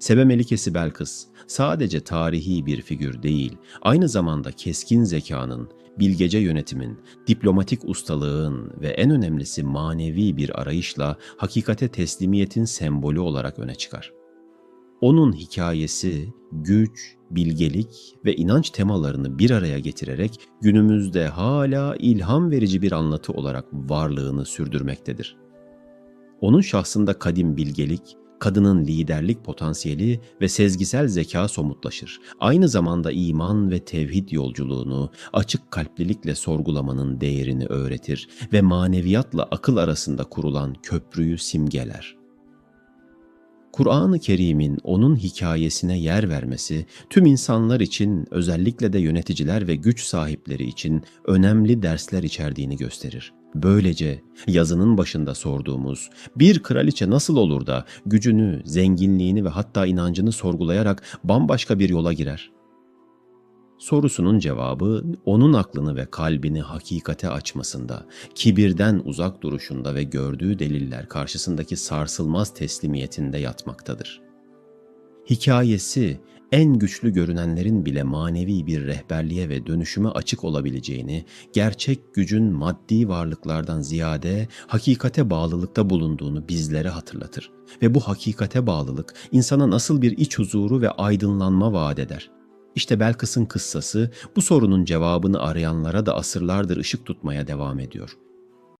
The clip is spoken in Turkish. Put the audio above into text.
Sebe Melikesi Belkıs sadece tarihi bir figür değil, aynı zamanda keskin zekanın, bilgece yönetimin, diplomatik ustalığın ve en önemlisi manevi bir arayışla hakikate teslimiyetin sembolü olarak öne çıkar. Onun hikayesi, güç, bilgelik ve inanç temalarını bir araya getirerek günümüzde hala ilham verici bir anlatı olarak varlığını sürdürmektedir. Onun şahsında kadim bilgelik, kadının liderlik potansiyeli ve sezgisel zeka somutlaşır. Aynı zamanda iman ve tevhid yolculuğunu açık kalplilikle sorgulamanın değerini öğretir ve maneviyatla akıl arasında kurulan köprüyü simgeler. Kur'an-ı Kerim'in onun hikayesine yer vermesi tüm insanlar için özellikle de yöneticiler ve güç sahipleri için önemli dersler içerdiğini gösterir. Böylece yazının başında sorduğumuz bir kraliçe nasıl olur da gücünü, zenginliğini ve hatta inancını sorgulayarak bambaşka bir yola girer? Sorusunun cevabı onun aklını ve kalbini hakikate açmasında, kibirden uzak duruşunda ve gördüğü deliller karşısındaki sarsılmaz teslimiyetinde yatmaktadır. Hikayesi en güçlü görünenlerin bile manevi bir rehberliğe ve dönüşüme açık olabileceğini, gerçek gücün maddi varlıklardan ziyade hakikate bağlılıkta bulunduğunu bizlere hatırlatır. Ve bu hakikate bağlılık insana nasıl bir iç huzuru ve aydınlanma vaat eder. İşte Belkıs'ın kıssası bu sorunun cevabını arayanlara da asırlardır ışık tutmaya devam ediyor.